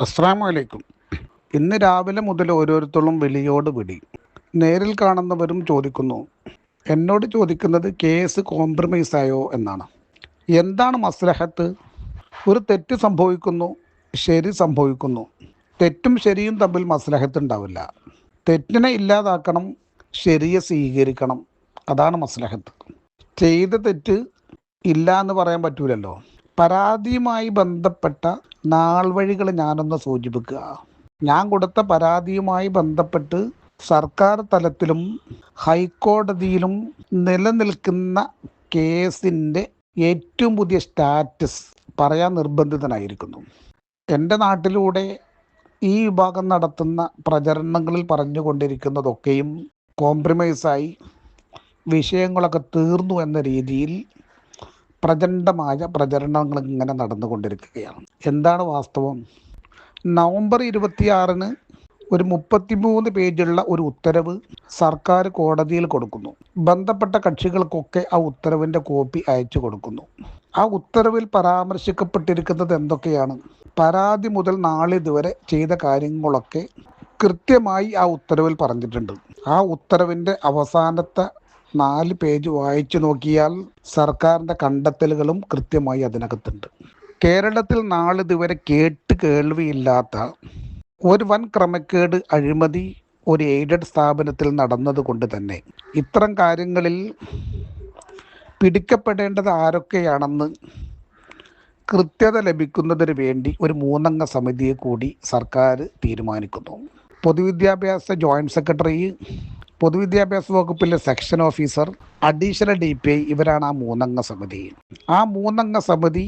അസ്സാം ഇന്ന് രാവിലെ മുതൽ ഓരോരുത്തരും വിളിയോട് വിളി. നേരിൽ കാണുന്നവരും ചോദിക്കുന്നു എന്നോട് ചോദിക്കുന്നത് കേസ് കോംപ്രമൈസ് ആയോ എന്നാണ്. എന്താണ് മസ്ലഹത്ത്? ഒരു തെറ്റ് സംഭവിക്കുന്നു ശരി സംഭവിക്കുന്നു. തെറ്റും ശരിയും തമ്മിൽ മസ്ലഹത്ത് ഉണ്ടാവില്ല. തെറ്റിനെ ഇല്ലാതാക്കണം ശരിയെ സ്വീകരിക്കണം. അതാണ് മസ്ലഹത്ത്. ചെയ്ത തെറ്റ് ഇല്ല എന്ന് പറയാൻ പറ്റൂലല്ലോ. പരാതിയുമായി ബന്ധപ്പെട്ട നാൾ വഴികൾ ഞാനൊന്ന് സൂചിപ്പിക്കുക. ഞാൻ കൊടുത്ത പരാതിയുമായി ബന്ധപ്പെട്ട് സർക്കാർ തലത്തിലും ഹൈക്കോടതിയിലും നിലനിൽക്കുന്ന കേസിന്റെ ഏറ്റവും പുതിയ സ്റ്റാറ്റസ് പറയാൻ നിർബന്ധിതനായിരിക്കുന്നു. എന്റെ നാട്ടിലൂടെ ഈ വിഭാഗം നടത്തുന്ന പ്രചരണങ്ങളിൽ പറഞ്ഞുകൊണ്ടിരിക്കുന്നതൊക്കെയും കോംപ്രമൈസായി വിഷയങ്ങളൊക്കെ തീർന്നു എന്ന രീതിയിൽ പ്രചണ്ഡമായ പ്രചരണങ്ങൾ ഇങ്ങനെ നടന്നുകൊണ്ടിരിക്കുകയാണ്. എന്താണ് വാസ്തവം? നവംബർ ഇരുപത്തിയാറിന് ഒരു മുപ്പത്തിമൂന്ന് പേജുള്ള ഒരു ഉത്തരവ് സർക്കാർ കോടതിയിൽ കൊടുക്കുന്നു. ബന്ധപ്പെട്ട കക്ഷികൾക്കൊക്കെ ആ ഉത്തരവിന്റെ കോപ്പി അയച്ചു കൊടുക്കുന്നു. ആ ഉത്തരവിൽ പരാമർശിക്കപ്പെട്ടിരിക്കുന്നത് എന്തൊക്കെയാണ്? പരാതി മുതൽ നാളിതുവരെ ചെയ്ത കാര്യങ്ങളൊക്കെ കൃത്യമായി ആ ഉത്തരവിൽ പറഞ്ഞിട്ടുണ്ട്. ആ ഉത്തരവിന്റെ അവസാനത്തെ നാല് പേജ് വായിച്ചു നോക്കിയാൽ സർക്കാരിന്റെ കണ്ടെത്തലുകളും കൃത്യമായി അതിനകത്തുണ്ട്. കേരളത്തിൽ നാളിതുവരെ കേട്ട് കേൾവിയില്ലാത്ത ഒരു വൻ ക്രമക്കേട് അഴിമതി ഒരു എയ്ഡഡ് സ്ഥാപനത്തിൽ നടന്നതുകൊണ്ട് തന്നെ ഇത്തരം കാര്യങ്ങളിൽ പിടിക്കപ്പെടേണ്ടത് ആരൊക്കെയാണെന്ന് കൃത്യത ലഭിക്കുന്നതിന് വേണ്ടി ഒരു മൂന്നംഗ സമിതിയെ കൂടി സർക്കാർ തീരുമാനിക്കുന്നു. പൊതുവിദ്യാഭ്യാസ ജോയിന്റ് സെക്രട്ടറി പൊതുവിദ്യാഭ്യാസ വകുപ്പിലെ section officer additional D P I ഇവരാണ് ആ മൂന്നംഗ സമിതി. ആ മൂന്നംഗ സമിതി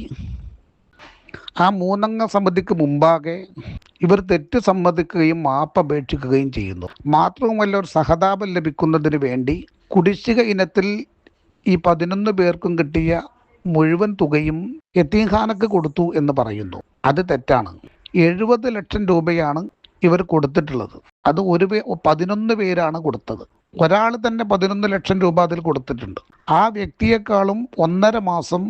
ആ മൂന്നംഗ സമിതിക്ക് മുമ്പാകെ ഇവർ തെറ്റ് സമ്മതിക്കുകയും മാപ്പ് അപേക്ഷിക്കുകയും ചെയ്യുന്നു. മാത്രവുമല്ല ഒരു സഹതാപം ലഭിക്കുന്നതിന് വേണ്ടി കുടിശ്ശിക ഇനത്തിൽ ഈ പതിനൊന്ന് പേർക്കും കിട്ടിയ മുഴുവൻ തുകയും യത്തീംഖാനക്ക് കൊടുത്തു എന്ന് പറയുന്നു. അത് തെറ്റാണ്. എഴുപത് ലക്ഷം രൂപയാണ് ഇവർ കൊടുത്തിട്ടുള്ളത്. അത് ഒരു പതിനൊന്ന് പേരാണ് കൊടുത്തത്. ഒരാൾ തന്നെ പതിനൊന്ന് ലക്ഷം രൂപ അതിൽ കൊടുത്തിട്ടുണ്ട്. ആ വ്യക്തിയെക്കാളും ഒന്നര മാസം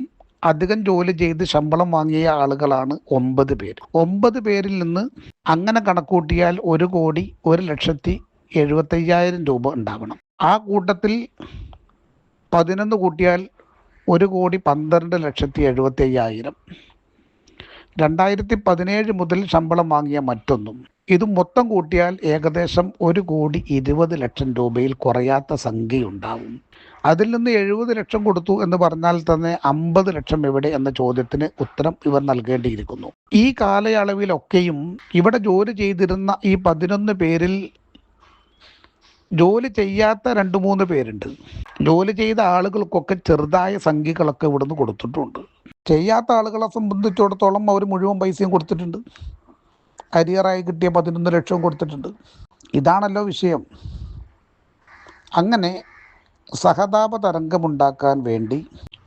അധികം ജോലി ചെയ്ത് ശമ്പളം വാങ്ങിയ ആളുകളാണ് ഒമ്പത് പേര്. ഒമ്പത് പേരിൽ നിന്ന് അങ്ങനെ കണക്കൂട്ടിയാൽ ഒരു കോടി ഒരു ലക്ഷത്തി എഴുപത്തയ്യായിരം രൂപ ഉണ്ടാവണം. ആ കൂട്ടത്തിൽ പതിനൊന്ന് കൂട്ടിയാൽ ഒരു കോടി പന്ത്രണ്ട് ലക്ഷത്തി എഴുപത്തി അയ്യായിരം രണ്ടായിരത്തി പതിനേഴ് മുതൽ ശമ്പളം വാങ്ങിയ മറ്റൊന്നും. ഇത് മൊത്തം കൂട്ടിയാൽ ഏകദേശം ഒരു കോടി ഇരുപത് ലക്ഷം രൂപയിൽ കുറയാത്ത സംഖ്യയുണ്ടാവും. അതിൽ നിന്ന് എഴുപത് ലക്ഷം കൊടുത്തു എന്ന് പറഞ്ഞാൽ തന്നെ അമ്പത് ലക്ഷം എവിടെ എന്ന ചോദ്യത്തിന് ഉത്തരം ഇവർ നൽകേണ്ടിയിരിക്കുന്നു. ഈ കാലയളവിലൊക്കെയും ഇവിടെ ജോലി ചെയ്തിരുന്ന ഈ പതിനൊന്ന് പേരിൽ ജോലി ചെയ്യാത്ത രണ്ട് മൂന്ന് പേരുണ്ട്. ജോലി ചെയ്ത ആളുകൾക്കൊക്കെ ചെറുതായ സംഖ്യകളൊക്കെ ഇവിടുന്ന് കൊടുത്തിട്ടുണ്ട്. ചെയ്യാത്ത ആളുകളെ സംബന്ധിച്ചിടത്തോളം അവർ മുഴുവൻ പൈസയും കൊടുത്തിട്ടുണ്ട്. അരിയറായി കിട്ടിയ പതിനൊന്ന് ലക്ഷവും കൊടുത്തിട്ടുണ്ട്. ഇതാണല്ലോ വിഷയം. അങ്ങനെ സഹതാപ തരംഗമുണ്ടാക്കാൻ വേണ്ടി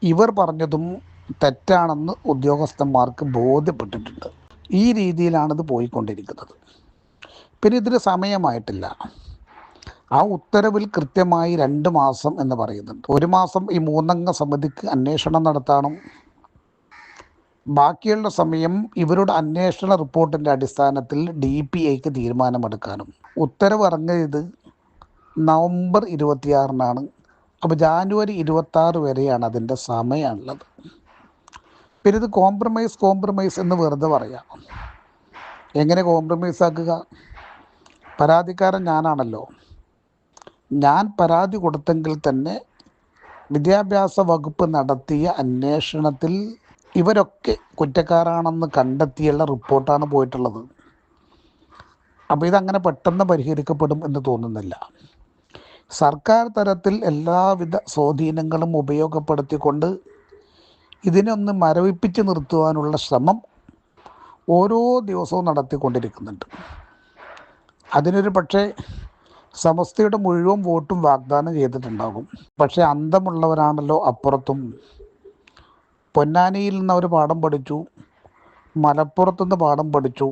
ഇവർ പറഞ്ഞതും തെറ്റാണെന്ന് ഉദ്യോഗസ്ഥന്മാർക്ക് ബോധ്യപ്പെട്ടിട്ടുണ്ട്. ഈ രീതിയിലാണിത് പോയിക്കൊണ്ടിരിക്കുന്നത്. പിന്നെ ഇതിന് സമയമായിട്ടില്ല. ആ ഉത്തരവിൽ കൃത്യമായി രണ്ട് മാസം എന്ന് പറയുന്നുണ്ട്. ഒരു മാസം ഈ മൂന്നംഗ സമിതിക്ക് അന്വേഷണം നടത്താനും ബാക്കിയുള്ള സമയം ഇവരുടെ അന്വേഷണ റിപ്പോർട്ടിന്റെ അടിസ്ഥാനത്തിൽ ഡി പി ഐക്ക് തീരുമാനമെടുക്കാനും. ഉത്തരവ് ഇറങ്ങിയത് നവംബർ ഇരുപത്തിയാറിനാണ്. അപ്പോൾ ജാനുവരി ഇരുപത്താറ് വരെയാണ് അതിന്റെ സമയമുള്ളത്. പിന്നെ ഇത് കോംപ്രമൈസ് കോംപ്രമൈസ് എന്ന് വെറുതെ പറയാം. എങ്ങനെ കോംപ്രമൈസ് ആക്കുക? പരാതിക്കാരൻ ഞാനാണല്ലോ. ഞാൻ പരാതി കൊടുത്തെങ്കിൽ തന്നെ വിദ്യാഭ്യാസ വകുപ്പ് നടത്തിയ അന്വേഷണത്തിൽ ഇവരൊക്കെ കുറ്റക്കാരാണെന്ന് കണ്ടെത്തിയുള്ള റിപ്പോർട്ടാണ് പോയിട്ടുള്ളത്. അപ്പോൾ ഇതങ്ങനെ പെട്ടെന്ന് പരിഹരിക്കപ്പെടും എന്ന് തോന്നുന്നില്ല. സർക്കാർ തലത്തിൽ എല്ലാവിധ സ്വാധീനങ്ങളും ഉപയോഗപ്പെടുത്തിക്കൊണ്ട് ഇതിനൊന്ന് മരവിപ്പിച്ച് നിർത്തുവാനുള്ള ശ്രമം ഓരോ ദിവസവും നടത്തിക്കൊണ്ടിരിക്കുന്നുണ്ട്. അതിനൊരു പക്ഷേ സമസ്തയുടെ മുഴുവൻ വോട്ടും വാഗ്ദാനം ചെയ്തിട്ടുണ്ടാകും. പക്ഷേ അന്തമുള്ളവരാണല്ലോ അപ്പുറത്തും പൊന്നാനിയിൽ നിന്ന് അവർ പാഠം പഠിച്ചു. മലപ്പുറത്തു നിന്ന് പാഠം പഠിച്ചു.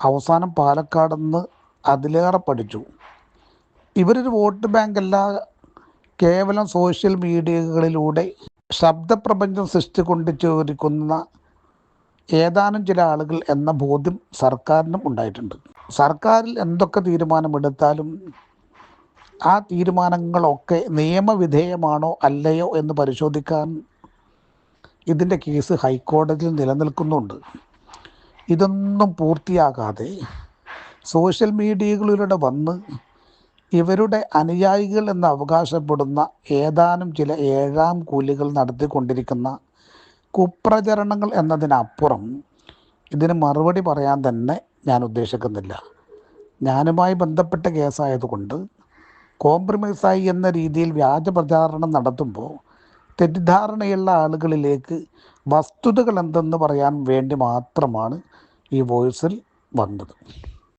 അവസാനം പാലക്കാട് നിന്ന് അതിലേറെ പഠിച്ചു. ഇവരൊരു വോട്ട് ബാങ്കല്ല കേവലം സോഷ്യൽ മീഡിയകളിലൂടെ ശബ്ദപ്രപഞ്ചം സൃഷ്ടിക്കൊണ്ട് ചോദിക്കുന്ന ഏതാനും ചില ആളുകൾ എന്ന ബോധ്യം സർക്കാരിനും ഉണ്ടായിട്ടുണ്ട്. സർക്കാരിൽ എന്തൊക്കെ തീരുമാനമെടുത്താലും ആ തീരുമാനങ്ങളൊക്കെ നിയമവിധേയമാണോ അല്ലയോ എന്ന് പരിശോധിക്കാൻ ഇതിന്റെ കേസ് ഹൈക്കോടതിയിൽ നിലനിൽക്കുന്നുണ്ട്. ഇതൊന്നും പൂർത്തിയാകാതെ സോഷ്യൽ മീഡിയകളിലൂടെ വന്ന് ഇവരുടെ അനുയായികൾ എന്ന് അവകാശപ്പെടുന്ന ഏതാനും ചില ഏഴാം കൂലികൾ നടത്തിക്കൊണ്ടിരിക്കുന്ന കുപ്രചരണങ്ങൾ എന്നതിനപ്പുറം ഇതിന് മറുപടി പറയാൻ തന്നെ ഞാൻ ഉദ്ദേശിക്കുന്നില്ല. ഞാനുമായി ബന്ധപ്പെട്ട കേസായതുകൊണ്ട് കോംപ്രമൈസായി എന്ന രീതിയിൽ വ്യാജ പ്രചാരണം നടത്തുമ്പോൾ തെറ്റിദ്ധാരണയുള്ള ആളുകളിലേക്ക് വസ്തുതകൾ എന്തെന്ന് പറയാൻ വേണ്ടി മാത്രമാണ് ഈ വോയിസിൽ വന്നത്.